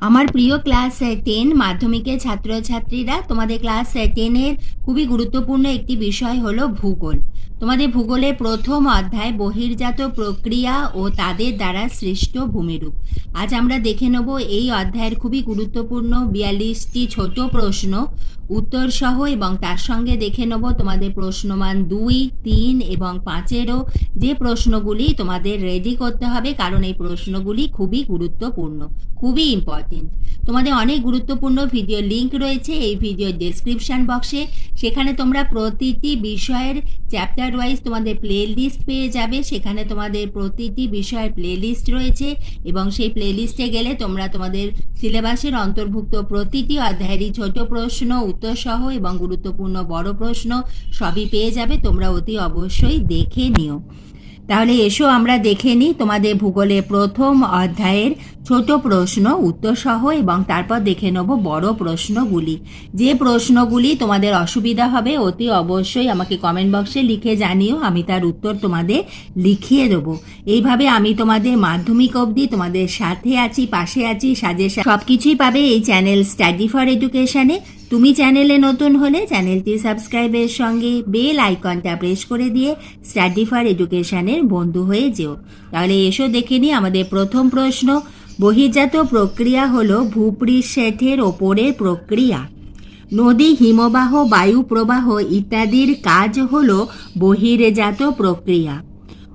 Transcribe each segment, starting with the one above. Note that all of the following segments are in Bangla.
আমার প্রিয় ক্লাস টেন, মাধ্যমিকের ছাত্রছাত্রীরা তোমাদের ক্লাস টেনের খুবই গুরুত্বপূর্ণ একটি বিষয় হলো ভূগোল। তোমাদের ভূগোলে প্রথম অধ্যায় বহির্জাত প্রক্রিয়া ও তাদের দ্বারা সৃষ্ট ভূমিরূপ। আজ আমরা দেখে নেব এই অধ্যায়ের খুবই গুরুত্বপূর্ণ বিয়াল্লিশটি ছোট প্রশ্ন উত্তর সহ এবং তার সঙ্গে দেখে নেব তোমাদের প্রশ্নমান দুই, তিন এবং পাঁচেরও যে প্রশ্নগুলি তোমাদের রেডি করতে হবে, কারণ এই প্রশ্নগুলি খুবই গুরুত্বপূর্ণ, খুবই ইম্পর্টেন্ট তোমাদের অনেক গুরুত্বপূর্ণ ভিডিও লিংক রয়েছে, এই ভিডিও ডেসক্রিপশন বক্সে সেখানে তোমরা প্রতিটি বিষয়ের চ্যাপ্টার ওয়াইজ তোমাদের প্লে লিস্ট পেয়ে যাবে। সেখানে তোমাদের প্রতিটি বিষয়ের প্লে লিস্ট রয়েছে এবং সেই প্লে লিস্টে গেলে তোমরা তোমাদের সিলেবাসের অন্তর্ভুক্ত প্রতিটি অধ্যায়েরই ছোট প্রশ্ন উত্তর সহ এবং গুরুত্বপূর্ণ বড় প্রশ্ন সবই পেয়ে যাবে। তোমরা অতি অবশ্যই দেখে নিও। তাহলে এসো আমরা দেখে নিই তোমাদের ভূগোলে প্রথম অধ্যায়ের ছোট প্রশ্ন, উত্তর সহ এবং তারপর দেখে নেব বড় প্রশ্নগুলি। যে প্রশ্নগুলি তোমাদের অসুবিধা হবে, অতি অবশ্যই আমাকে কমেন্ট বক্সে লিখে জানিও, আমি তার উত্তর তোমাদের লিখিয়ে দেবো। এইভাবে আমি তোমাদের মাধ্যমিক অবধি তোমাদের সাথে আছি, পাশে আছি সাজেশন সব কিছুই পাবে এই চ্যানেল স্টাডি ফর এডুকেশনে তুমি চ্যানেলে নতুন হলে চ্যানেলটি সাবস্ক্রাইবের সঙ্গে বেল আইকনটা প্রেস করে দিয়ে স্টাডি ফর এডুকেশনের বন্ধু হয়ে যেও। তাহলে এসো দেখে নিই আমাদের প্রথম প্রশ্ন। বহির্জাত প্রক্রিয়া হলো ভূপৃষ্ঠের ওপরের প্রক্রিয়া। নদী, হিমবাহ, বায়ু প্রবাহ ইত্যাদির কাজ হল বহির্জাত প্রক্রিয়া।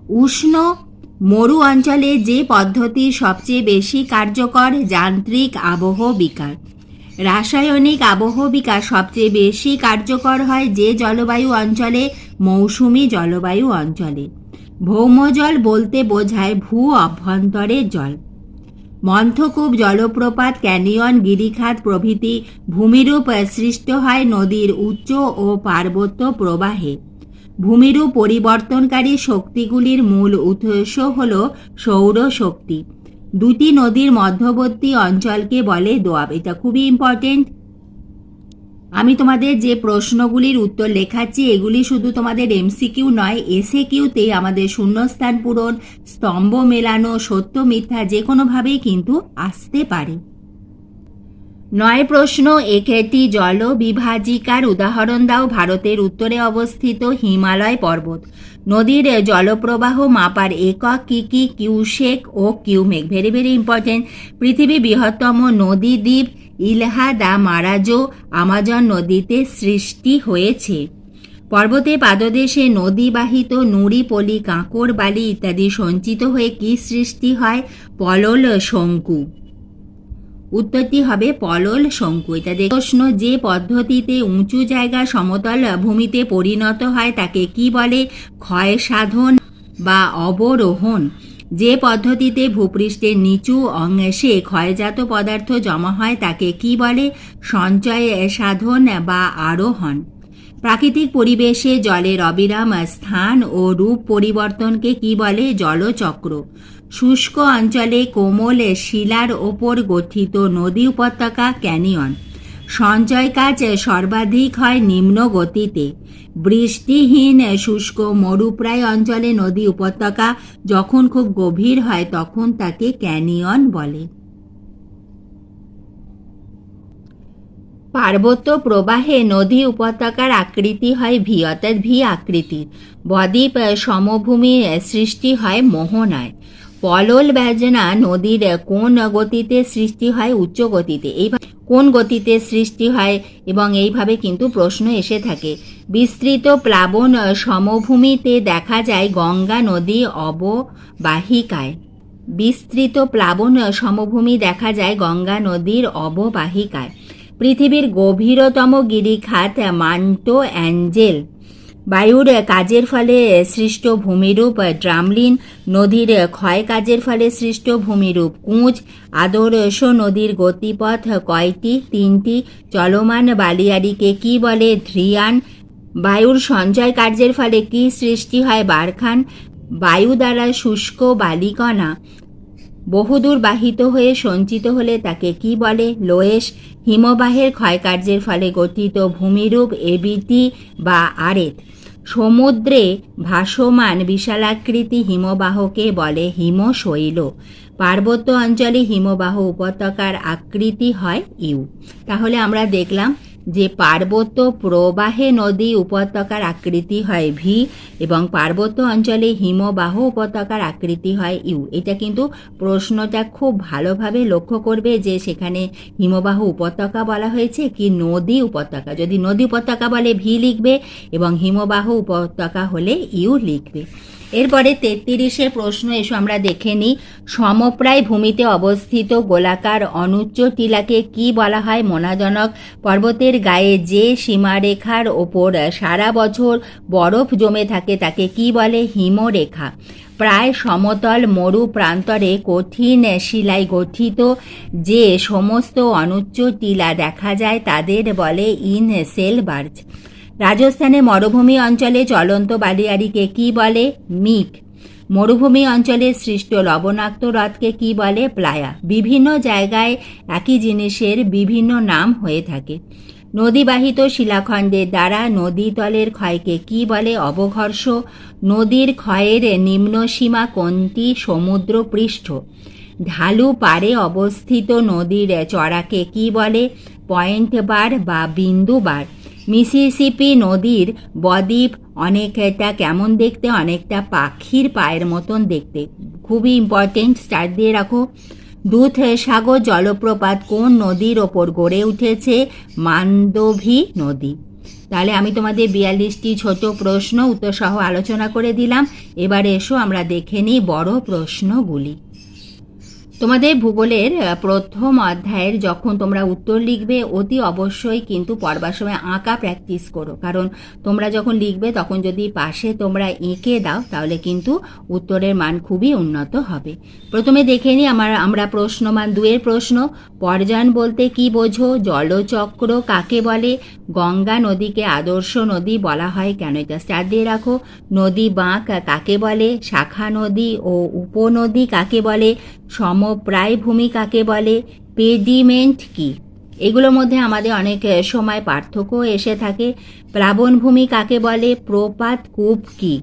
উষ্ণ মরু অঞ্চলে যে পদ্ধতি সবচেয়ে বেশি কার্যকর, যান্ত্রিক আবহ বিকার। রাসায়নিক আবহ বিকার সবচেয়ে বেশি কার্যকর হয় যে জলবায়ু অঞ্চলে, মৌসুমি জলবায়ু অঞ্চলে। ভৌমজল বলতে বোঝায় ভূ অভ্যন্তরের জল। মন্থকূপ জলপ্রপাত, ক্যানিয়ন, গিরিখাত প্রভৃতি ভূমিরূপ সৃষ্ট হয় নদীর উচ্চ ও পার্বত্য প্রবাহে। ভূমিরূপ পরিবর্তনকারী শক্তিগুলির মূল উৎস হল সৌর শক্তি দুটি নদীর মধ্যবর্তী অঞ্চলকে বলে দোয়াব। এটা খুবই ইম্পর্টেন্ট আমি তোমাদের যে প্রশ্নগুলির উত্তর লেখাচ্ছি, এগুলি শুধু তোমাদের এমসিকিউ নয় এসে কিউতে আমাদের শূন্যস্থান পূরণ, স্তম্ভ মেলানো, সত্য মিথ্যা যে কোনোভাবেই কিন্তু আসতে পারে। নয় প্রশ্ন একটি জল বিভাজিকার উদাহরণ দাও ভারতের উত্তরে অবস্থিত হিমালয় পর্বত। নদীর জলপ্রবাহ মাপার একক কি কি? কিউশেক ও কিউমেক। ভেরি ভেরি ইম্পর্টেন্ট পৃথিবী বৃহত্তম নদী দ্বীপ ইলহা দা মারাজো আমাজন নদীতে সৃষ্টি হয়েছে। পর্বতে পাদদেশে নদীবাহিত নুড়ি, পলি কাঁকড় বালি ইত্যাদি সঞ্চিত হয়ে কি সৃষ্টি হয়? পলল, শঙ্কু। উত্তরটি হবে পলল শঙ্কু দেখ প্রশ্ন, যে পদ্ধতিতে উঁচু জায়গা সমতল ভূমিতে পরিণত হয় তাকে কি বলে? ক্ষয় সাধন বা অবরোহণ। যে পদ্ধতিতে ভূপৃষ্ঠের নিচু অংশে ক্ষয়জাত পদার্থ জমা হয় তাকে কি বলে? সঞ্চয় সাধন বা আরোহণ। প্রাকৃতিক পরিবেশে জলের অবিরাম স্থান ও রূপ পরিবর্তনকে কি বলে জলচক্র? শুষ্ক অঞ্চলে কোমল শিলার ওপর গঠিত নদী উপত্যকা ক্যানিয়ন। সঞ্চয় কাজ সর্বাধিক হয় নিম্ন গতিতে। বৃষ্টিহীন শুষ্ক মরুপ্রায় অঞ্চলে নদী উপত্যকা যখন খুব গভীর হয় তখন তাকে ক্যানিয়ন বলে। পার্বত্য প্রবাহে নদী উপত্যকার আকৃতি হয় ভি অর্থাৎ ভি আকৃতির বদ্বীপ সমভূমি সৃষ্টি হয় মোহনায়। পলল ব্যজনা নদীর কোন গতিতে সৃষ্টি হয় উচ্চ গতিতে? এইভাবে কোন গতিতে সৃষ্টি হয়? এবং এইভাবে কিন্তু প্রশ্ন এসে থাকে। বিস্তৃত প্লাবন সমভূমিতে দেখা যায় গঙ্গা নদী অববাহিকায়। বিস্তৃত প্লাবন সমভূমি দেখা যায় গঙ্গা নদীর অববাহিকায়। পৃথিবীর গভীরতম গিরিখাত মান্টো অ্যাঞ্জেল। বায়ুর কাজের ফলে সৃষ্ট ভূমিরূপ ড্রামলিন, নদীর ক্ষয় কাজের ফলে সৃষ্ট ভূমিরূপ কুঁচ আদর্শ নদীর গতিপথ কয়টি? তিনটি। চলমান বালিয়াড়িকে কি বলে ধ্রিয়ান? বায়ুর সঞ্চয় কার্যের ফলে কি সৃষ্টি হয় বারখান? বায়ু দ্বারা শুষ্ক বালিকণা। বহুদূর বাহিত হয়ে সঞ্চিত হলে তাকে কি বলে? লোয়েশ হিমবাহের ক্ষয়কার্যের ফলে গঠিত ভূমিরূপ এবিটি বা আরেত। সমুদ্রে ভাসমান বিশালাকৃতি হিমবাহকে বলে হিমশৈল। পার্বত্য অঞ্চলে হিমবাহ উপত্যকার আকৃতি হয় ইউ। তাহলে আমরা দেখলাম যে পার্বত্য প্রবাহে নদী উপত্যকার আকৃতি হয় ভি এবং পার্বত্য অঞ্চলে হিমবাহ উপত্যকার আকৃতি হয় ইউ। এটা কিন্তু প্রশ্নটা খুব ভালোভাবে লক্ষ্য করবে যে সেখানে হিমবাহ উপত্যকা বলা হয়েছে কি নদী উপত্যকা। যদি নদী উপত্যকা বলে ভি লিখবে এবং হিমবাহ উপত্যকা হলে ইউ লিখবে। এরপরে তেত্রিশে প্রশ্ন এসো, আমরা দেখে নিই। সমপ্রায় ভূমিতে অবস্থিত গোলাকার অনুচ্চ টিলাকে কি বলা হয়? মোনাজনক পর্বতের গায়ে যে সীমারেখার ওপর সারা বছর বরফ জমে থাকে, তাকে কি বলে? হিমরেখা। প্রায় সমতল মরু প্রান্তরে কঠিন শিলায় গঠিত যে সমস্ত অনুচ্চ টিলা দেখা যায়, তাদের বলে ইন সেলবার্জ রাজস্থানে মরুভূমি অঞ্চলে চলন্ত বালিয়াড়িকে কি বলে মিক মরুভূমি অঞ্চলে সৃষ্ট লবণাক্ত হ্রদকে কি বলে প্লায়া? বিভিন্ন জায়গায় একই জিনিসের বিভিন্ন নাম হয়ে থাকে। নদীবাহিত শিলাখণ্ডের দ্বারা নদীতলের ক্ষয়কে কি বলে অবঘর্ষ? নদীর ক্ষয়ের নিম্নসীমা কোনটি? সমুদ্র পৃষ্ঠ। ঢালু পারে অবস্থিত নদীর চড়াকে কি বলে? পয়েন্ট বার বা বিন্দু বার। মিসিসিপি নদীর বদ্বীপ অনেকটা কেমন দেখতে, অনেকটা পাখির পায়ের মতন দেখতে। খুবই ইম্পর্টেন্ট স্টার্ট দিয়ে রাখো। দুধ, সাগর, জলপ্রপাত কোন নদীর ওপর গড়ে উঠেছে? মান্দভী নদী। তাহলে আমি তোমাদের বিয়াল্লিশটি ছোট প্রশ্ন উত্তর সহ আলোচনা করে দিলাম। এবারে এসো, আমরা দেখে নিই বড় প্রশ্নগুলি। তোমাদের ভূগোলের প্রথম অধ্যায়ের যখন তোমরা উত্তর লিখবে, অতি অবশ্যই কিন্তু পড়বার সময় আঁকা প্র্যাকটিস করো। কারণ তোমরা যখন লিখবে, তখন যদি পাশে তোমরা এঁকে দাও, তাহলে কিন্তু উত্তরের মান খুবই উন্নত হবে। প্রথমে দেখে নিই আমার, আমরা প্রশ্নমান দুয়ের প্রশ্ন। পর্যায়ন বলতে কি বোঝো? জলচক্র কাকে বলে? গঙ্গা নদীকে আদর্শ নদী বলা হয় কেন? এটা স্টার দিয়ে রাখো। নদী বাঁক কাকে বলে? শাখা নদী ও উপনদী কাকে বলে? সমপ্রায় ভূমি কাকে বলে পেডিমেন্ট কি? এগুলোর মধ্যে আমাদের অনেক সময় পার্থক্য এসে থাকে। প্লাবনভূমি কাকে বলে প্রপাত কূপ কি?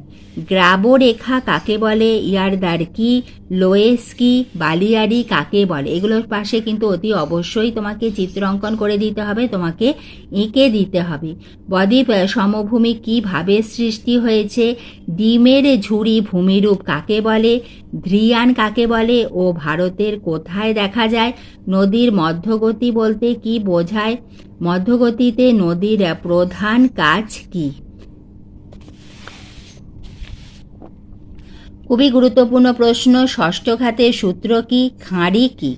গ্রাবরেখা কাকে বলে? ইয়ারদার কি? লোয়েস কি বালিয়াড়ি কাকে বলে? এগুলোর পাশে কিন্তু অতি অবশ্যই তোমাকে চিত্র অঙ্কন করে দিতে হবে, তোমাকে এঁকে দিতে হবে। বদ্বীপ সমভূমি কীভাবে সৃষ্টি হয়েছে? ডিমের ঝুড়ি ভূমিরূপ কাকে বলে? ধ্রিয়ান কাকে বলে? ও ভারতের কোথায় দেখা যায়? নদীর মধ্যগতি বলতে কি বোঝায়? মধ্যগতিতে নদীর প্রধান কাজ কি? খুবই গুরুত্বপূর্ণ প্রশ্ন, ষষ্ঠ খাতের সূত্র কি, খাঁড়ি কি?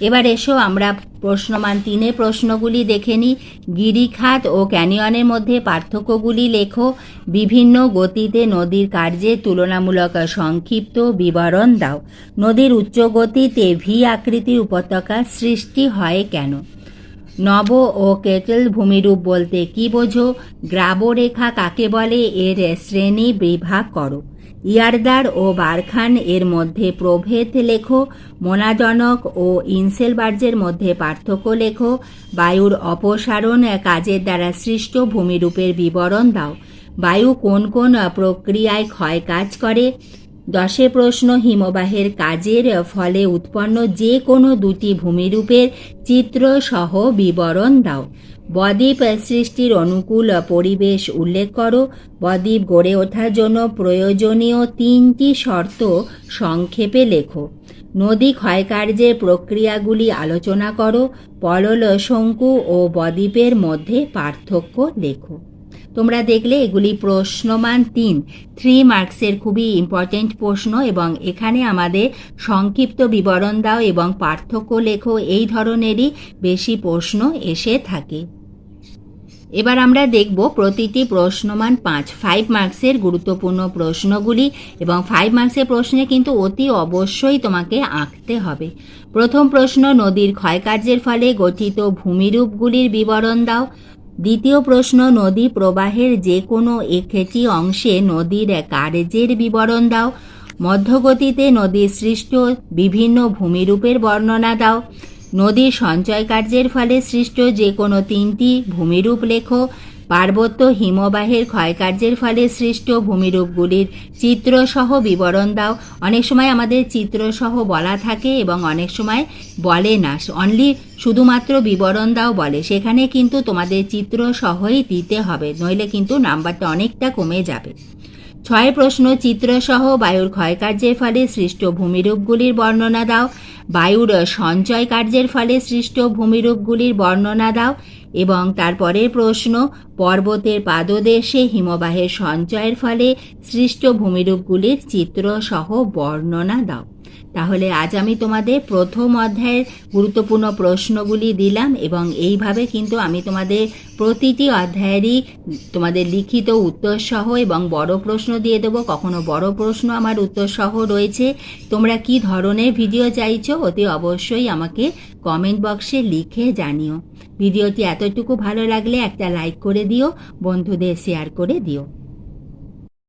এবার এসো আমরা প্রশ্নমান তিনে প্রশ্নগুলি দেখে নিই। গিরিখাত ও ক্যানিয়নের মধ্যে পার্থক্যগুলি লেখো। বিভিন্ন গতিতে নদীর কার্যের তুলনামূলক সংক্ষিপ্ত বিবরণ দাও। নদীর উচ্চ গতিতে ভি আকৃতির উপত্যকা সৃষ্টি হয় কেন? নব ও কেটেল ভূমিরূপ বলতে কি বোঝো? গ্রাবরেখা কাকে বলে? এর শ্রেণি বিভাগ করো। ইয়ারদার ও বারখান এর মধ্যে প্রভেদ লেখো, মোনাজনক ও ইনসেলবার্জের মধ্যে পার্থক্য লেখো, বায়ুর অপসারণ কাজের দ্বারা সৃষ্ট ভূমিরূপের বিবরণ দাও। বায়ু কোন কোন প্রক্রিয়ায় ক্ষয় কাজ করে? দশে প্রশ্ন, হিমবাহের কাজের ফলে উৎপন্ন যে কোনো দুটি ভূমিরূপের চিত্র সহ বিবরণ দাও। বদ্বীপ সৃষ্টির অনুকূল পরিবেশ উল্লেখ করো। বদ্বীপ গড়ে ওঠার জন্য প্রয়োজনীয় তিনটি শর্ত সংক্ষেপে লেখো। নদী ক্ষয়কার্যের প্রক্রিয়াগুলি আলোচনা করো। পলল শঙ্কু ও বদ্বীপের মধ্যে পার্থক্য লেখো। তোমরা দেখলে এগুলি প্রশ্নমান তিন। থ্রি মার্কসের খুবই ইম্পর্টেন্ট প্রশ্ন এবং এখানে আমাদের সংক্ষিপ্ত বিবরণ দাও এবং পার্থক্য লেখো, এই ধরনেরই বেশি প্রশ্ন এসে থাকে। এবার আমরা দেখব প্রতিটি প্রশ্নমান পাঁচ। ফাইভ মার্কসের গুরুত্বপূর্ণ প্রশ্নগুলি এবং ফাইভ মার্কসের প্রশ্নে কিন্তু অতি অবশ্যই তোমাকে আঁকতে হবে। প্রথম প্রশ্ন, নদীর ক্ষয়কার্যের ফলে গঠিত ভূমিরূপগুলির বিবরণ দাও। দ্বিতীয় প্রশ্ন, নদী প্রবাহের যে কোনো একটি অংশে নদীর কার্যের বিবরণ দাও। মধ্যগতিতে নদীর সৃষ্ট বিভিন্ন ভূমিরূপের বর্ণনা দাও। নদীর সঞ্চয় কার্যের ফলে সৃষ্ট যে কোনো তিনটি ভূমিরূপ লেখো। পার্বত্য হিমবাহের ক্ষয়কার্যের ফলে সৃষ্ট ভূমিরূপগুলির চিত্রসহ বিবরণ দাও। অনেক সময় আমাদের চিত্রসহ বলা থাকে এবং অনেক সময় বলে না। অনলি শুধুমাত্র বিবরণ দাও বলে। সেখানে কিন্তু তোমাদের চিত্র সহই দিতে হবে, নইলে কিন্তু নাম্বারটা অনেকটা কমে যাবে। ছয় প্রশ্ন, চিত্রসহ বায়ুর ক্ষয়কার্যের ফলে সৃষ্ট ভূমিরূপগুলির বর্ণনা দাও। বায়ুর সঞ্চয় কার্যের ফলে সৃষ্ট ভূমিরূপগুলির বর্ণনা দাও। এবং তারপরের প্রশ্ন পর্বতের পাদদেশে হিমবাহের সঞ্চয়ের ফলে সৃষ্ট ভূমিরূপগুলির চিত্রসহ বর্ণনা দাও। তাহলে আজ আমি তোমাদের প্রথম অধ্যায়ের গুরুত্বপূর্ণ প্রশ্নগুলি দিলাম এবং এইভাবে কিন্তু আমি তোমাদের প্রতিটি অধ্যায়েরই তোমাদের লিখিত উত্তর সহ এবং বড় প্রশ্ন দিয়ে দেবো। কখনো বড় প্রশ্ন আমার উত্তর সহ রয়েছে। তোমরা কি ধরনের ভিডিও চাইছো অতি অবশ্যই আমাকে কমেন্ট বক্সে লিখে জানিও। ভিডিওটি এতটুকু ভালো লাগলে একটা লাইক করে দিও, বন্ধুদের শেয়ার করে দিও।